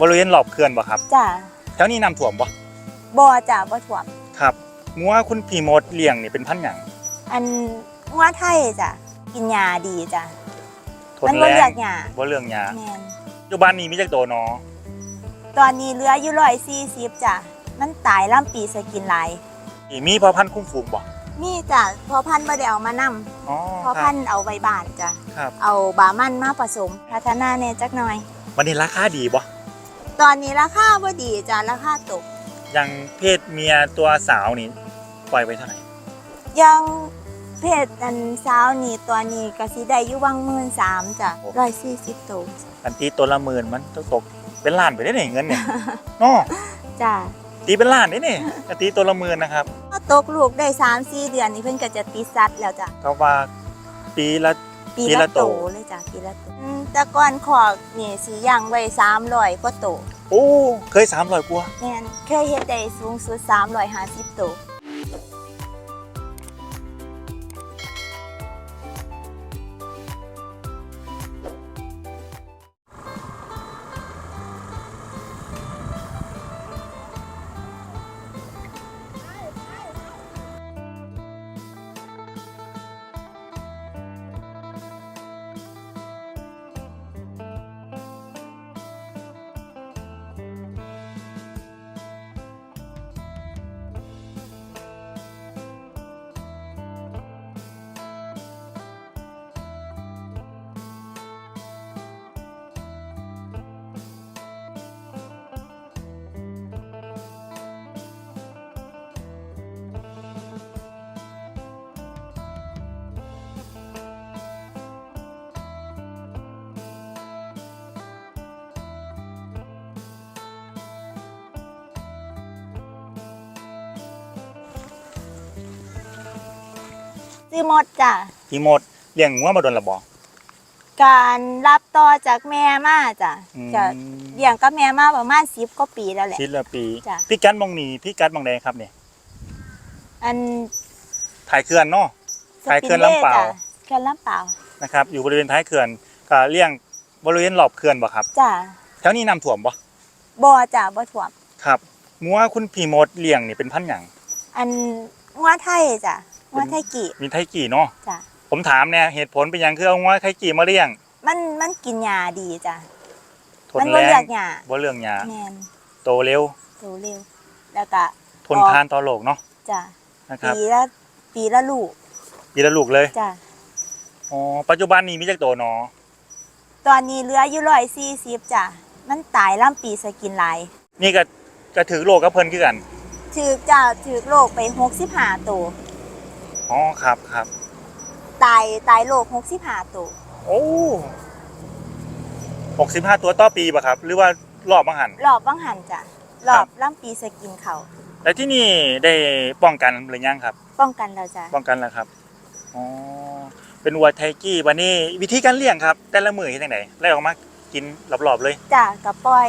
บริเวณรอบเขื่อนบ่ครับจ้ะแถวนี้น้ำท่วมบ่บ่จ้ะบ่ท่วมครับงัวคุณพี่มดเลี้ยงนี่เป็นพันธุ์หยังอันงัวไทยจ้ะกินหญ้าดีจ้ะทนมันแรบ่เลืองกหญ้าบ่เรื่องหยาแม่นปัจจุบันนี้มีจักโตวเนาะตอนนี้เหลืออยู่ร้อยสี่สิบจ้ะมันตายล่ำปีสกินหลายอีมีพ่อพันธุ์คุ้มฝูงบ่มีจ้ะพอพันธุ์บ่ได้เอามานำอ๋อพอครัพับนธุ์เอาไว้บ้านจ้ะครับเอาบามันมาผสมพัฒนาแหน่จักหน่อย วันนี้ราคาดีบ่ ตอนนี้ราคาบ่ดีจ้ะราคาตก อย่างเพศเมียตัวสาวนี่ปล่อยไว้เท่าไหร่ยังเพศอันสาวนี่ตัวนี้ก็สิได้อยู่วังหมื่นสามจ้ะร้อยสี่สิบตัวอันตีตัวละหมื่นมันตกตกเป็นล้านไปได้เนี่ยเงินเนี่ยเนาะจ้ะตีเป็นล้านได้เนี่ยอันตีตัวละหมื่นนะครับพอตกลูกได้สามสี่เดือนนี่เพิ่นก็จะติดสัตว์แล้วจ้ะก็ว่าปีละ ปีปีละละโตโตเลยจ้ะปีละโตอืมแต่ก่อนขอกนี่สิย่างไว้สามร้อยกว่าโต โอ้ เคยสามร้อยกว่าแม่นเคยเฮ็ดได้สูงสุดสามร้อยห้าสิบโต ซื้อหมดจ้ะพี่มดเลี้ยงงัวมาโดนระบอกการรับต่อจากแม่มาจ้ะอืมจะเลี้ยงกับแม่มาประมาณสิบกว่าปีแล้วแหละ ชิ้นละปี จ้ะ พี่กัดมองนี่พี่กัดมองใดครับเนี่ยอันถ่ายเขื่อนเนาะ ขายเขื่อนลำเปล่าจ้ะเขื่อนลำเปล่านะครับ อยู่บริเวณท้ายเขื่อนก็เลี้ยงบริเวณรอบเขื่อนบ่ครับ จ้ะแถวนี้น้ำท่วมบ่บ่จ้ะบ่ท่วม ครับงัวคุณพี่มดเลี้ยงนี่เป็นพันธุ์หยังอันงัวไทยจ้ะ งัวไทยกี่มีไทกี่เนาะจ้ะผมถามเนี่ยเหตุผลเป็นหยังคือเอางัวไทกี่มาเลี้ยง มันมันกินหญ้าดีจ้ะทนมันแรบ่เลือกงหญ้าบ่เรื่องหยาแม่นโตเร็วโตเร็ว แล้วก็ทนทานต่อโลกเนาะจ้ะนะครับปีละปีละลูกปีละลูกเลยจ้ะอ๋อปัจจุบันนี้มีจักโตเนาะตอนนี้เหลืออยู่ร้อยสี่สิบจ้ะมันตายล่ำปีสกินหลายนี่ก็ก็ถือโลกกับเพิ่นคือกันถือจ้ะถือโรคไปหกสิบห้าตัว อ๋อครับครับ ตายตายโรคหกสิบห้าตัวโอ้หกสิบห้าตัวต่อปีป่ะครับ หรือว่ารอบบังหัน รอบบังหันจ้ะรอบล่ำปีสกินเขาแล้วที่นี่ได้ป้องกันหรือยังครับ ป้องกันเราจ้ะป้องกันแล้วครับอ๋อเป็นวัวไทกี้วันนี้วิธีการเลี้ยงครับ แต่ละมือเห็นยังไงไล่ออกมากินรอบๆเลยจ้ะกับปล่อย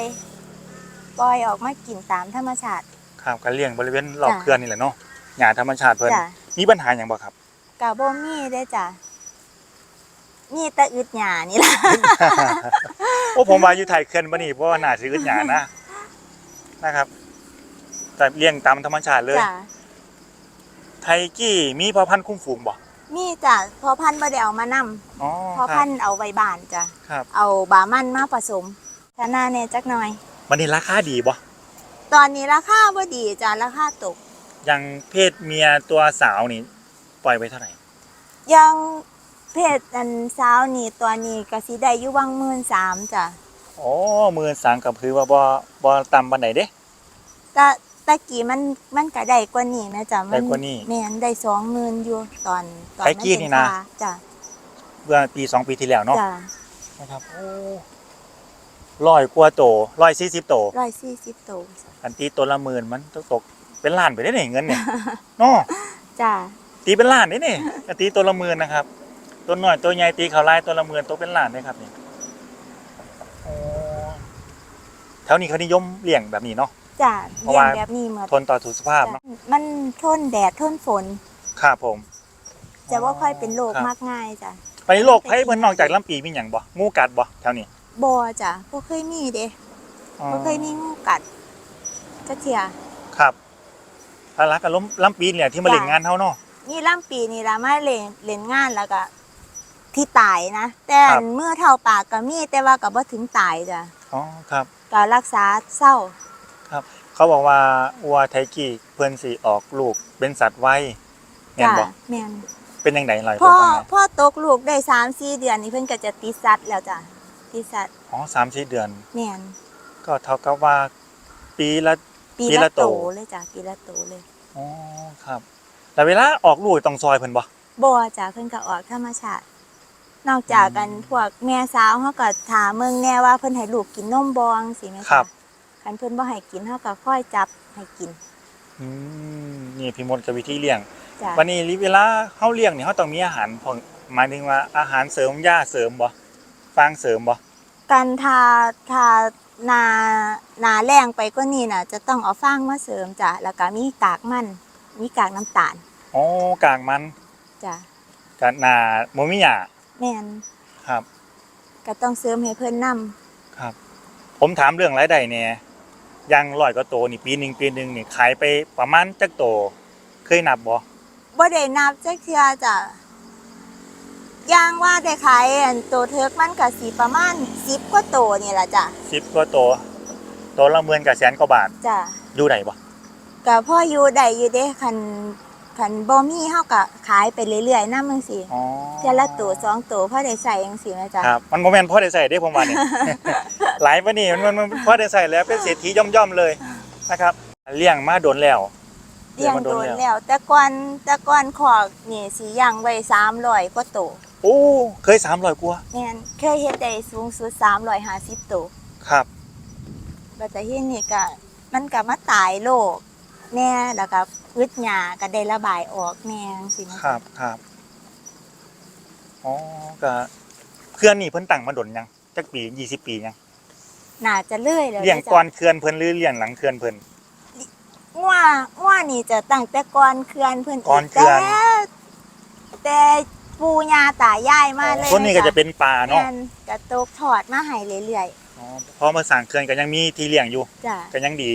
ปล่อยออกมากินตามธรรมชาติ ครับการเลี้ยงบริเวณรอบจ้ะ เขื่อนนี่แหละเนาะหญ้าธรรมชาติเพิ่นจ้ะ มีปัญหาอย่างบ่ครับกับโบมีได้อจ้ะมีแต่อึดหยานี่ล่ะ โอ้ผมว่าอยู่ไทยเขื่อนบ่นี่เพราะว่าน่าสิอึดหญ้านะนะครับ แต่เลี้ยงตามธรรมชาติเลย จ้ะไทกี้มีพ่อพันธุ์คุ้มฝูงบ่มีจ้ะพอพันธุ์บ่ได้เอามานำอ๋อพอคพัรับนธุ์เอาไว้บ้านจ้ะครับเอาบามันมาผสมชนะแน่จักหน่อยวันนี้ราคาดีบ่ตอนนี้ราคาบ่ดีจ้ะราคาตกอ ย่างเพศเมียตัวสาวนี่ ปล่อยไว้เท่าไหร่ยังเพศอันสาวนี่ตัวนี้ก็สิได้อยู่วังหมื่นสามจ้ะโอ้มือสังกับคือว่าบ่บ่ต่ำปานใดเด้แต่ตะกี้มันมันก็ได้กว่านี้นะจ๊ะมัได้กว่านี้แม่นได้สองหมื่นอยู่ตอนตอนไทกี้นี่นะมัเป็ฟ้าจ้ะเมื่อปีสองปีที่แล้วเนาะจ้ะนะครับโอ้ร้อยกว่าโตร้อยสี่สิบโตร้อยสี่สิบตัวอันตีตัวละหมื่นมันตกตก เป็นล้านไปได้เนี่ยเงินเนี่ยเนาะจ้ะตีเป็นล้านได้เนี่ยอันตีตัวละหมื่นนะครับ ตัวน้อยตัวใหญ่ตีเขาลายตัวละหมื่นตัวเป็นล้านได้ครับนี่โอ้แถวนี้เขานิยมเลี้ยงแบบนี้เนาะจ้ะเพราะเลี้ยว่างแบบนี้หมดทนต่อสุขภาพจ้ะเนาะมันทนแดดทนฝนครับผม จะว่าค่อยเป็นโรคครับมากง่ายจ้ะไปโลกไพ่เพิ่นนอกจากลำปีมีหยังบ่งูกัดบ่แถวนี้บ่จ้ะบ่เคยมีเด้อ๋อบ่เคยมีงูกัดจักเที่ยครับ พารักกับล้มล้ำปีเนี่ยที่มาจ้ะเล่นงานเฮาเนาะ นี่ล่ำปีนี่ละมาเล่นเล่นงานแล้วก็ที่ตายนะแต่ครับ เมื่อเท่าปากก็มีแต่ว่าก็บ่ถึงตายจ้ะอ๋อครับ ก็รักษาเศร้าเขาบอกว่าวัวไทกี้เพื่อนสีออกลูกเป็นสัตว์ไว้แม่นจ้ะบ่แม่นเป็นยังไงหลายพ่คนอฟังหน่อยพ่อตกลูกได้3 4เดือนนี่เพิ่นก็จะติดสัตว์แล้วจ้ะติดสัตว์อ๋อสามสี่เดือน แม่นก็เท่ากับว่า ปีละ ปีปีละละโต โตเลยจ้ะปีละโตเลยอ๋อครับ แต่เวลาออกลูกต้องซอยเพิ่นบ่ บ่จ้ะเพิ่นก็ออกธรรมชาติ นอกจากกันพวกแม่สาวเฮาก็ถามเมืองแน่ว่าเพิ่นให้ลูกกินนมบ่จังซี่แม่ครัจ้ะบ คันเพิ่นบ่ให้กินเฮาก็ค่อยจับให้กินอืมนี่พี่มดกับวิธีเลี้ยง จ้ะวันนี้เวลาเฮาเลี้ยงนี่เฮาต้องมีอาหารพวกหมายถึงว่าอาหารเสริมหญ้าเสริมบ่ฟางเสริมบ่ การทาทา นานาแรงไปกว่านี้น่ะ จะต้องเอาฟางมาเสริมจ้ะแล้วก็มีกากมันมีกากน้ำตาลอ๋อกากมันจ้ะกะหนาบ่มีหญ้าแม่นครับ ก็ต้องเสริมให้เพิ่นนํครับ ผมถามเรื่องรายได้เนี่ยอยังร้อยก็โตนี่ปีหนึ่งปีหนึ่งนี่ขายไปประมาณจักโต เคยนับบ่บ่ได้นับจักเทื่อจ้ะ อย่างว่าได้ขายอันโตเทิกมันก็สิประมาณ10กว่าโตนี่ล่ะจ้ะสิบก็โตโตละหมื่นกับแสนกว่าบาทจ้ะอยู่ไหนบ่ก็พ่ออยู่ได้อยู่เด้คันคันบ่มีเฮาก็ขายไปเรื่อยๆนำจังซี่อ๋อเทื่อละตัวสองตัวพอได้ใช้จังซี่แม่จ้ะครับมันบ่แม่นพอได้ใส่เด้ผมว่าเนี่ยหลายปานนี้มันมันมันพอได้ใส่แล้วเป็นเศรษฐีย่อมๆเลยนะครับเลี้ยงมาโดนแล้วเลี้ยงมาโดนแล้ว แต่ก่อนแต่ก่อนขอกนี่สิย่างไว้300กว่าตัว โอ้เคย300กว่าแม่นเคยเฮ็ดได้สูงสุด350ตัวครับ บัดแต่เฮ็ดนี่ก็มันก็มาตายโรคแน่แล้วก็พืชหญ้าก็ได้ระบายออกแน่จังซี่นะ ครับครับอ๋อก็เพื่อนนี่เพิ่นตั้งมาดนยังจักปี20ปียังน่าจะเลื่อยแล้วเลี้ยงด้จ้ะก่อนเคือนเพิ่นหรือเลี้ยงหลังเคือนเพิ่นง่วง่วนี่จะตั้งแต่ก่อนเคือนเพิ่นก่อนเขื่อน แต่แต่ ปู่ย่าตายายมาเลยส่วนนี้ก็จะเป็นป่าเนาะแม่นกระตกถอดมาให้เรื่อยอ๋อพอมาสร้างเคือนก็ยังมีที่เลี้ยงอยู่ๆจ้ะก็ยังดี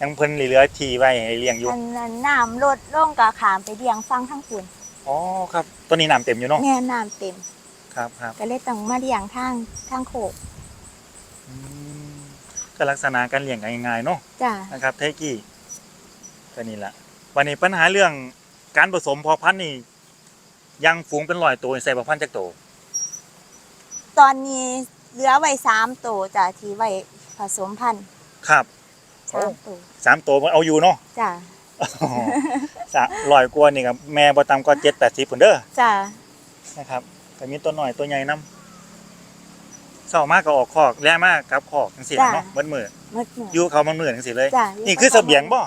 ยังเพิ่นเหลือที่ไว้ให้เลี้ยงอยู่อันนั้นน้ำลดลงก็ขามไปเลี้ยงฟังทั้งคุณอ๋อครับตัวนี้น้ำเต็มอยู่เนาะแม่น้ำเต็ม ครับครับก็เลยต้องมาเลี้ยงทางทางโคกอืมก็ลักษณะการเลี้ยงกันง่ายๆเนาะจ้ะนะครับเทกี้ก็นี่แหละวันนี้ปัญหาเรื่องการผสมพอพันธุ์นี่ ยังฝูงเป็นร้อยตัวใส่พอพันธุ์จักโตวตอนนี้เหลือไว้สามตัวจ้ะที่ไว้ผสมพันธุ์ครับสามตัวสามตัวมันเอาอยู่เนาะจ้ะสะร้อยกว่านี่กับแม่บ่ต่ำกว่าเจ็ดแปดสิบผนเด้อจ้ะนะครับแต่มีตัวหน่อยตัวใหญ่นํเศร้ามากก็ออกคอกแล่มากกับคอกจังซี่ล่ะเนาะเบิดมือมืดมืดอยู่เขามันมือจังซี่เลย จ้ะนี่คือเสบียงบ่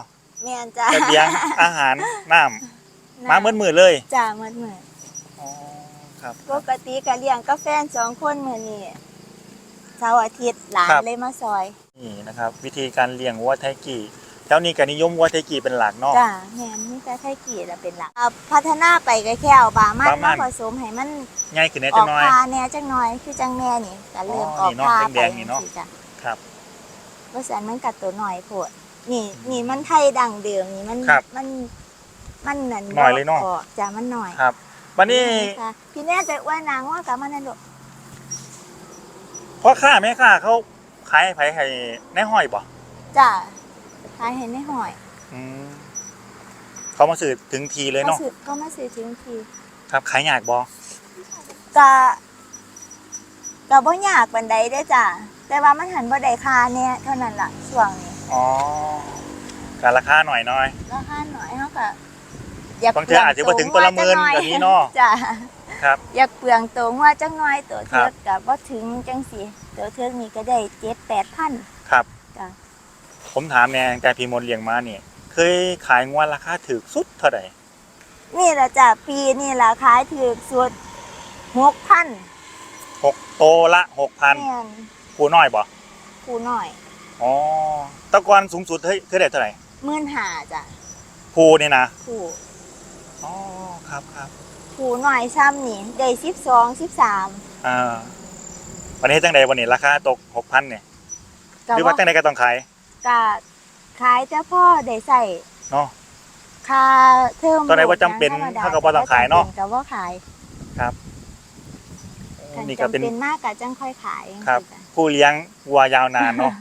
แม่นจ้ะเสบียงอาหารน้ำมาเบิดมือเลยจ้ะมืดมืด อ๋อครับ ปกติก็เลี้ยงกาแฟนสองคนมื้อนี้เสาร์อาทิตย์หลานครับ เลยมาซอยนี่นะครับ วิธีการเลี้ยงวัวไทกี้แถวนี้ก็นิยมวัวไทกี้เป็นหลักเนาะ จ้ะแม่นมีแต่ไทยกี่ละเป็นหลักอ่าพัฒนาไปก็แค่เอาบามันบามัมาน ผสมให้มันง่ายขึ้นแน่อจัองกน้อย พาแหน่จังน้อยคือจังแม่นี่ก็เริ่มอ๋อออกนี่เนาะพาไปแดงๆนี่เนาะจังซี่จ้ะ ครับ เพราะฉะนั้นมันกัดตัวหน่อยโพดนี่นี่มันไทยดังเดิมนี่มันครับมันมันนั่นหน่อยเลยเนาะกจ้ะมันหน่อย ครับ วันนี้ค่ะพี่แน่จะว่านางว่ากับมันนั่นลูกพ่อค้าแม่ค้าเขาขายให้ไผให้ในห้อยบ่จ้ะขายเห็นในหอยอืมเขามาสื่อถึงทีเลยก็เนาะซื้อก็มาซื้อถึงทีครับขายยากบ่กะกะบ่ยากปานใดเด้อจ้ะแต่ว่ามันหันบ่ได้ค่าแน่เท่านั้นล่ะช่วงนี้อ๋อการราคาหน่อยน้อย ราคาหน่อยเฮาก็ อยากบางเทื่ออาจจะบ่ถึงตัวละหมื่นแบบนี้เนาะจ้ะครับ อยากเปลืองตัวงัวจังน้อยตัวครัเทือบกก็บ่ถึงจังสิตัวเทือกนี่ก็ได้7-8,000ครับจ้ะผมถามแน่ตั้งแต่พี่มนต์เลี้ยงมาเนี่ยเคยขายงวดราคาถูกสุดเท่าไหร่นี่ล่ะจ้ะปีนี่ล่ะขายถูกสุด6,000หกโตละหกพันแม่นผูน้อยบ่ผู้น้อยอ๋อแตะกอนสูงสุดเฮ้ยเคยได้เท่าไหร่15,000จ้ะผูนี่นะผู้ อ๋อครับครับผู้น้อยซ้ำนี่ได้12 13อ่าวันนี้จังใดวันนี้ราคาตกหกพันเนี่ยก็หรือว่าจังใดก็ต้องขายก็ขายแต่พ่อได้ใส่เนาะค่าเทอมตอนไหนว่าจำเป็นธรรมดเขาก็บ่ต้องขายเนาะก็บ่ขายคันนี่ก็เป็นจำเป็นมากก็จังค่อยขายครับจังผู้เลี้ยงวัวยาวนานเนาะ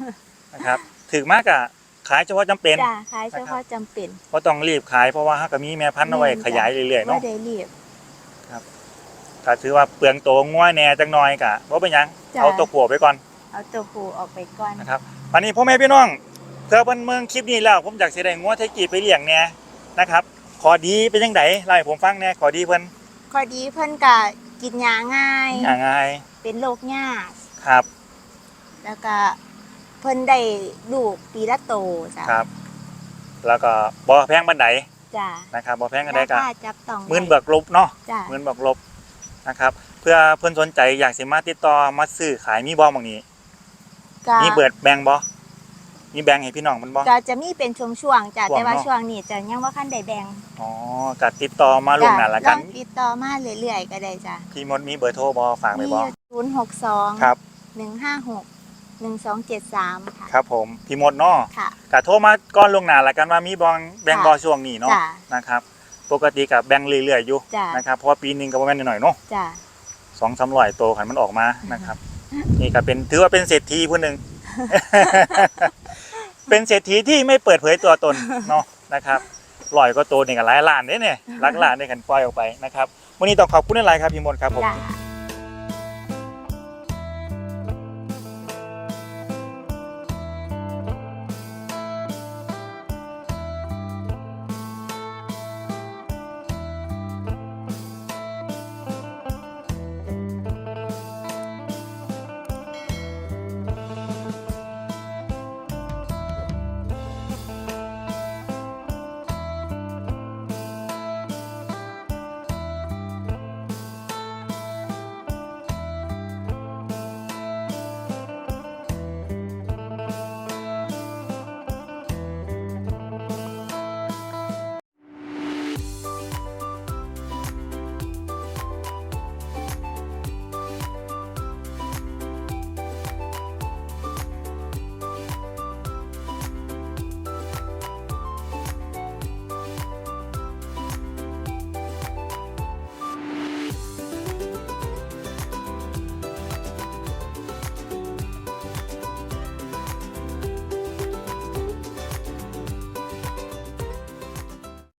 นะครับถึงมากอะ ขายเฉพาะจำเป็นจ้ะขายเฉพาะจำเป็นเพราะต้องรีบขายเพราะว่าเฮาก็มีแม่พันธุ์เอาไว้แม่นจ้ะขยายเรื่อยๆบ่เนาะได้รีบ ก็ถือว่าเปลืองโตงัวแหน่จังน้อยกะบ่เป็นหยังจ้ะ เอาตัวผัวไปก่อนเอาตัวผู้ออกไปก่อนนะครับวันนี้พ่อแม่พี่น้องเพื่อเพิ่นเมืองคลิปนี้แล้วผมอยากสิได้งัวไทยกีไปเลี้ยงแหน่นะครับขอดีเป็นจังไดเล่าให้ผมฟังแหน่ขอดีเพิ่นข้อดีเพิ่นก็กินยาง่ายอ่าง่ายเป็นโรคยากครับแล้วก็ เพิ่นได้ลูกปีละโตจ้ะครับ แล้วก็บ่แพงบันไดจ้ะนะครับบ่แพงกันได้ราก็คาจับต้องหมื่นเบิกลบเนาะจ้ะหมื่นเบิกลบนะครับ เพื่อเพิ่นสนใจอยากสิมาติดต่อมาซื้อขายมีบ่บางนี้ก็มีเบิดแบ่งบ่มีแบ่งให้พี่น้องมันบ่ ก็จะมีเป็นช่วงๆจ้ะช่วงแต่ว่าเนาะช่วงนี้จะยังว่าคันได้แบ่งอ๋อก็ติดต่อมาล่วงหน้าละลกัอนงติดต่อมาเรื่อยๆก็ได้จ้ะพี่มดมีเบอร์โทรบ่ฝากไว้มีบ่ศูนย์หกสองครับ หนึ่งห้าหก หนึ่งสองเจ็ดสามค่ะครับผมพี่มดเนาะค่ะก็โทรมาก่อนล่วงหน้าละกันว่ามีบองแบ่งบ่ช่วงนี้เนาะจ้ะนะครับ ปกติก็แบ่งเรื่อยๆอยู่จ้ะ นะครับเพราะว่าปีหนึงก็บ่แม่นน้อยๆเนาะจ้ะ2-300ตัวคันมันออกมานะครับ นี่ก็เป็นถือว่าเป็นเศรษฐีผู้หนึ่ง เป็นเศรษฐีที่ไม่เปิดเผยตัวตนเนาะนะครับลอยก็ตัวนี่ก็หลายล้านเด้เนี่ยหลักล้านได้กันปล่อยออกไปนะครับวันนี้ต้องขอบคุณหลายๆครับพี่มดครับผม จ้ะ